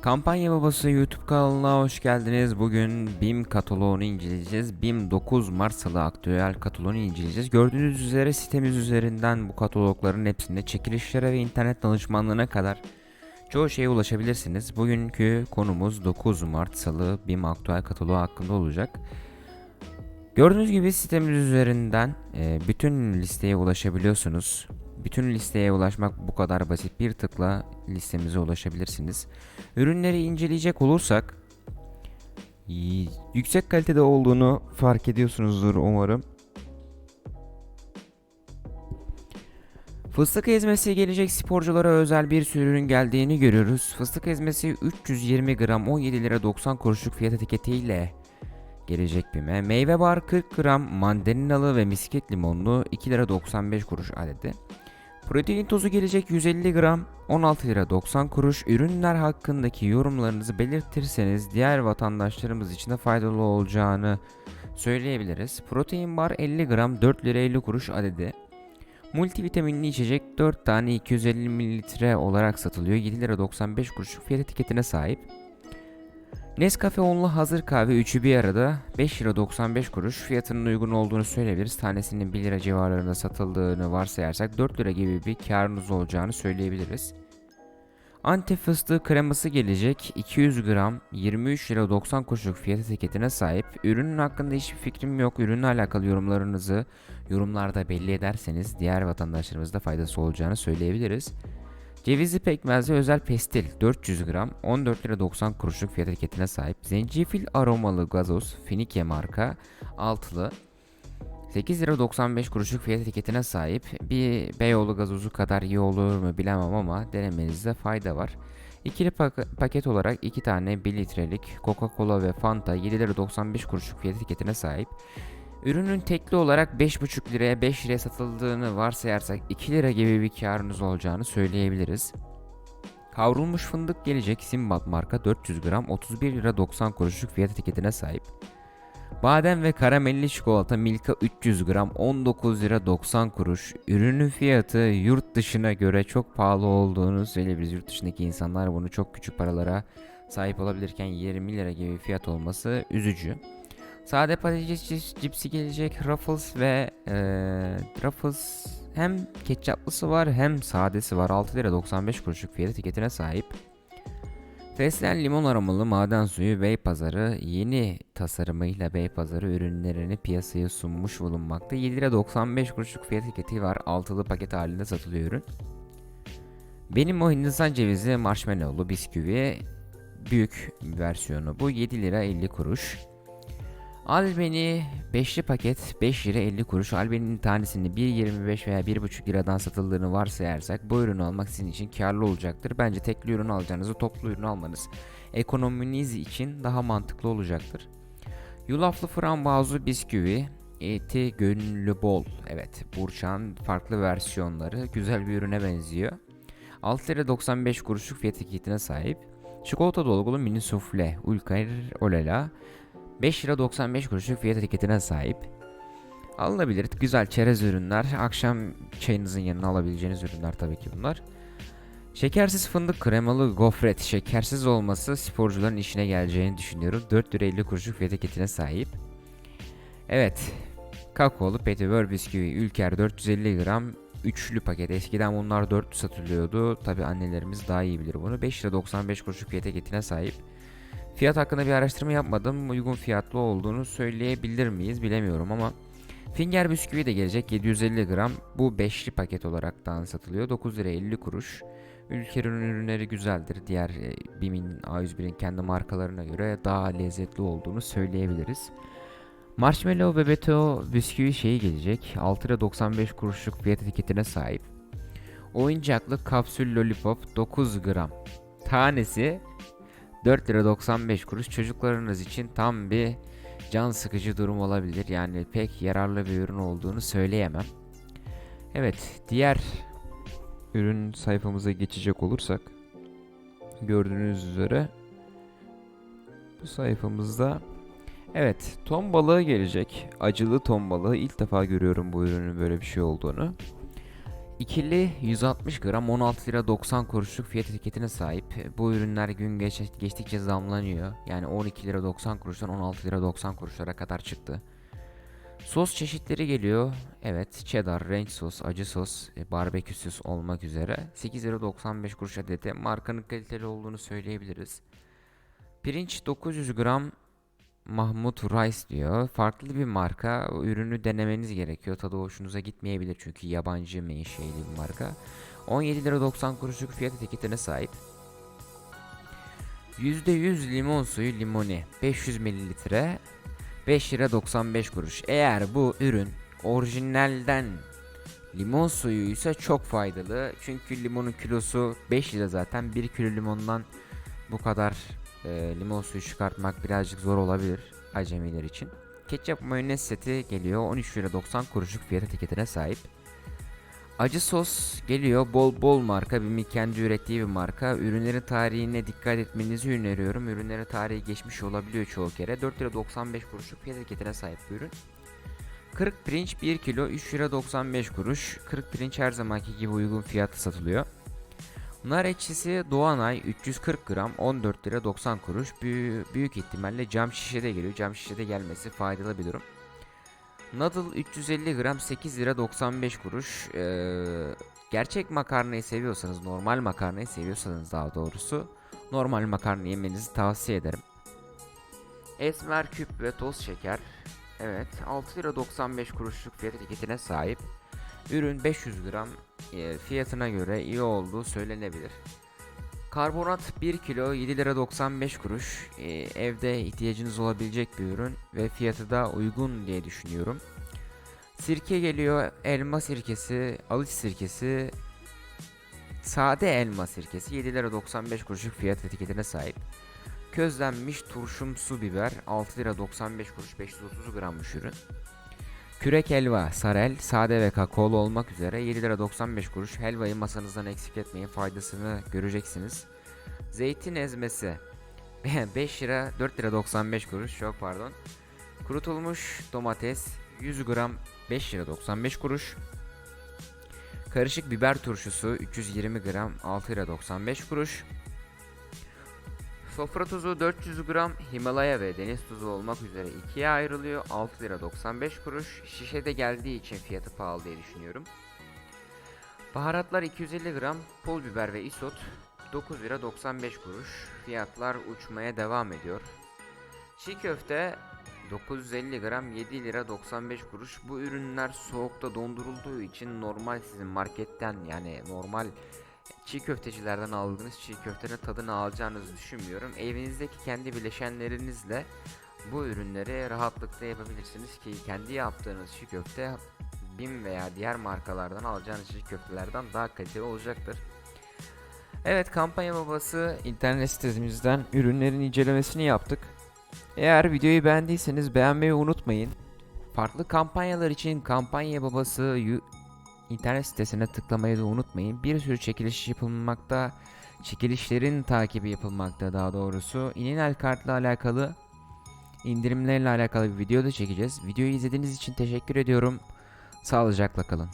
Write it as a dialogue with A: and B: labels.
A: Kampanya Babası YouTube kanalına hoş geldiniz. Bugün BİM kataloğunu inceleyeceğiz. BİM 9 Mart Salı aktüel kataloğunu inceleyeceğiz. Gördüğünüz üzere sitemiz üzerinden bu katalogların hepsinde çekilişlere ve internet danışmanlığına kadar çoğu şeye ulaşabilirsiniz. Bugünkü konumuz 9 Mart Salı BİM aktüel kataloğu hakkında olacak. Gördüğünüz gibi sitemiz üzerinden e, bütün listeye ulaşabiliyorsunuz. Bütün listeye ulaşmak bu kadar basit. Bir tıkla listemize ulaşabilirsiniz. Ürünleri inceleyecek olursak yüksek kalitede olduğunu fark ediyorsunuzdur umarım. Fıstık ezmesi gelecek sporculara özel bir sürü ürün geldiğini görüyoruz. Fıstık ezmesi 320 gram 17 lira 90 kuruşluk fiyat etiketiyle gelecek BİM'e. Meyve bar 40 gram mandalinalı ve misket limonlu 2 lira 95 kuruş adedi. Protein tozu gelecek 150 gram 16 lira 90 kuruş. Ürünler hakkındaki yorumlarınızı belirtirseniz diğer vatandaşlarımız için de faydalı olacağını söyleyebiliriz. Protein bar 50 gram 4 lira 50 kuruş adedi. Multivitaminli içecek 4 tane 250 mililitre olarak satılıyor. 7 lira 95 kuruş fiyat etiketine sahip. Nescafe onlu hazır kahve üçü bir arada 5 lira 95 kuruş fiyatının uygun olduğunu söyleyebiliriz. Tanesinin 1 lira civarlarında satıldığını varsayarsak 4 lira gibi bir karınız olacağını söyleyebiliriz. Antep fıstığı kreması gelecek 200 gram 23 lira 90 kuruşluk fiyat etiketine sahip. Ürünün hakkında hiçbir fikrim yok. Ürünle alakalı yorumlarınızı yorumlarda belli ederseniz diğer vatandaşlarımıza da faydası olacağını söyleyebiliriz. Cevizli pekmezli özel pestil 400 gram 14 lira 90 kuruşluk fiyat etiketine sahip. Zencefil aromalı gazoz Finike marka altılı 8 lira 95 kuruşluk fiyat etiketine sahip. Bir Beyoğlu gazozu kadar iyi olur mu bilemem ama denemenizde fayda var. İkili pak- paket olarak 2 tane 1 litrelik Coca-Cola ve Fanta 7 lira 95 kuruşluk fiyat etiketine sahip. Ürünün tekli olarak 5,5 liraya 5 liraya satıldığını varsayarsak 2 lira gibi bir karınız olacağını söyleyebiliriz. Kavrulmuş fındık gelecek Simbat marka 400 gram 31 lira 90 kuruşluk fiyat etiketine sahip. Badem ve karamelli çikolata Milka 300 gram 19 lira 90 kuruş. Ürünün fiyatı yurt dışına göre çok pahalı olduğunu söyleyebiliriz. Yurt dışındaki insanlar bunu çok küçük paralara sahip olabilirken 20 lira gibi bir fiyat olması üzücü. Sade patates cips- cipsi gelecek Ruffles ve eee Ruffles hem ketçaplısı var hem sadesi var 6 lira 95 kuruşluk fiyat etiketine sahip. Fesleğen limon aromalı maden suyu Beypazarı yeni tasarımıyla Beypazarı ürünlerini piyasaya sunmuş bulunmakta. 7 lira 95 kuruşluk fiyat etiketi var. Altılı paket halinde satılıyor ürün. Benim o Hindistan cevizi marshmallowlu bisküvi büyük versiyonu bu 7 lira 50 kuruş. Albeni 5'li paket 5 lira 50 kuruş. Albeni'nin tanesini 1.25 veya 1.5 liradan satıldığını varsayarsak bu ürünü almak sizin için karlı olacaktır. Bence tekli ürün alacağınızı toplu ürün almanız ekonominiz için daha mantıklı olacaktır. Yulaflı frambuazlı bisküvi eti gönüllü bol. Evet Burçak'ın farklı versiyonları güzel bir ürüne benziyor. 6 lira 95 kuruşluk fiyat etiketine sahip. Çikolata dolgulu mini sufle Ulker Olela 5 lira 95 kuruşluk fiyat etiketine sahip. Alınabilir güzel çerez ürünler. Akşam çayınızın yanına alabileceğiniz ürünler tabii ki bunlar. Şekersiz fındık kremalı gofret şekersiz olması sporcuların işine geleceğini düşünüyorum. 4 lira 50 kuruşluk fiyat etiketine sahip. Evet. Kakaolu petibör bisküvi Ülker 450 gram üçlü paket. Eskiden bunlar 4 satılıyordu. Tabi annelerimiz daha iyi bilir bunu. 5 lira 95 kuruşluk fiyat etiketine sahip. Fiyat hakkında bir araştırma yapmadım. Uygun fiyatlı olduğunu söyleyebilir miyiz bilemiyorum ama Finger bisküvi de gelecek 750 gram. Bu beşli paket olaraktan satılıyor. 9 lira 50 kuruş. Ülker'in ürünleri güzeldir. Diğer e, BİM'in A101'in kendi markalarına göre daha lezzetli olduğunu söyleyebiliriz. Marshmallow ve Beto bisküvi şeyi gelecek. 6 lira 95 kuruşluk fiyat etiketine sahip. Oyuncaklı kapsül lollipop 9 gram. Tanesi 4 lira 95 kuruş. Çocuklarınız için tam bir can sıkıcı durum olabilir. Yani pek yararlı bir ürün olduğunu söyleyemem. Evet, diğer ürün sayfamıza geçecek olursak gördüğünüz üzere bu sayfamızda evet ton balığı gelecek. Acılı ton balığı ilk defa görüyorum bu ürünün böyle bir şey olduğunu. İkili 160 gram 16 lira 90 kuruşluk fiyat etiketine sahip. Bu ürünler gün geç, geçtikçe zamlanıyor. Yani 12 lira 90 kuruştan 16 lira 90 kuruşlara kadar çıktı. Sos çeşitleri geliyor. Evet, cheddar, ranch sos, acı sos, e, barbekü sos olmak üzere 8 lira 95 kuruş adeti. Markanın kaliteli olduğunu söyleyebiliriz. Pirinç 900 gram Mahmut Rice diyor. Farklı bir marka. Ürünü denemeniz gerekiyor. Tadı hoşunuza gitmeyebilir çünkü yabancı menşeli bir marka. 17 lira 90 kuruşluk fiyat etiketine sahip. %100 limon suyu limoni 500 mililitre 5 lira 95 kuruş. Eğer bu ürün orijinalden limon suyuysa çok faydalı. Çünkü limonun kilosu 5 lira zaten. 1 kilo limondan bu kadar e, limon suyu çıkartmak birazcık zor olabilir acemiler için. Ketçap mayonez seti geliyor 13 lira 90 kuruşluk fiyat etiketine sahip. Acı sos geliyor bol bol marka bir kendi ürettiği bir marka. Ürünlerin tarihine dikkat etmenizi öneriyorum. Ürünlerin tarihi geçmiş olabiliyor çoğu kere. 4 lira 95 kuruşluk fiyat etiketine sahip bir ürün. Kırık pirinç 1 kilo 3 lira 95 kuruş. Kırık pirinç her zamanki gibi uygun fiyatı satılıyor. Nar ekşisi Doğanay 340 gram 14 lira 90 kuruş. Büyü- büyük ihtimalle cam şişede geliyor. Cam şişede gelmesi faydalı bir durum. Noodle 350 gram 8 lira 95 kuruş. Ee, gerçek makarnayı seviyorsanız, normal makarnayı seviyorsanız daha doğrusu normal makarna yemenizi tavsiye ederim. Esmer küp ve toz şeker. Evet 6 lira 95 kuruşluk fiyat etiketine sahip. Ürün 500 gram e, fiyatına göre iyi olduğu söylenebilir. Karbonat 1 kilo 7 lira 95 kuruş. E, evde ihtiyacınız olabilecek bir ürün ve fiyatı da uygun diye düşünüyorum. Sirke geliyor. Elma sirkesi, alış sirkesi, sade elma sirkesi 7 lira 95 kuruşluk fiyat etiketine sahip. Közlenmiş turşumsu biber 6 lira 95 kuruş 530 grammış ürün. Kürek helva, sarel, sade ve kakaolu olmak üzere 7 lira 95 kuruş. Helvayı masanızdan eksik etmeyin faydasını göreceksiniz. Zeytin ezmesi 5 lira 4 lira 95 kuruş çok pardon. Kurutulmuş domates 100 gram 5 lira 95 kuruş. Karışık biber turşusu 320 gram 6 lira 95 kuruş. Sofra tuzu 400 gram Himalaya ve deniz tuzu olmak üzere ikiye ayrılıyor. 6 lira 95 kuruş. Şişede geldiği için fiyatı pahalı diye düşünüyorum. Baharatlar 250 gram pul biber ve isot 9 lira 95 kuruş. Fiyatlar uçmaya devam ediyor. Çiğ köfte 950 gram 7 lira 95 kuruş. Bu ürünler soğukta dondurulduğu için normal sizin marketten yani normal çiğ köftecilerden aldığınız çiğ köftenin tadını alacağınızı düşünmüyorum. Evinizdeki kendi bileşenlerinizle bu ürünleri rahatlıkla yapabilirsiniz ki kendi yaptığınız çiğ köfte BİM veya diğer markalardan alacağınız çiğ köftelerden daha kaliteli olacaktır. Evet kampanya babası internet sitemizden ürünlerin incelemesini yaptık. Eğer videoyu beğendiyseniz beğenmeyi unutmayın. Farklı kampanyalar için kampanya babası internet sitesine tıklamayı da unutmayın. Bir sürü çekiliş yapılmakta. Çekilişlerin takibi yapılmakta daha doğrusu. İninel kartla alakalı indirimlerle alakalı bir video da çekeceğiz. Videoyu izlediğiniz için teşekkür ediyorum. Sağlıcakla kalın.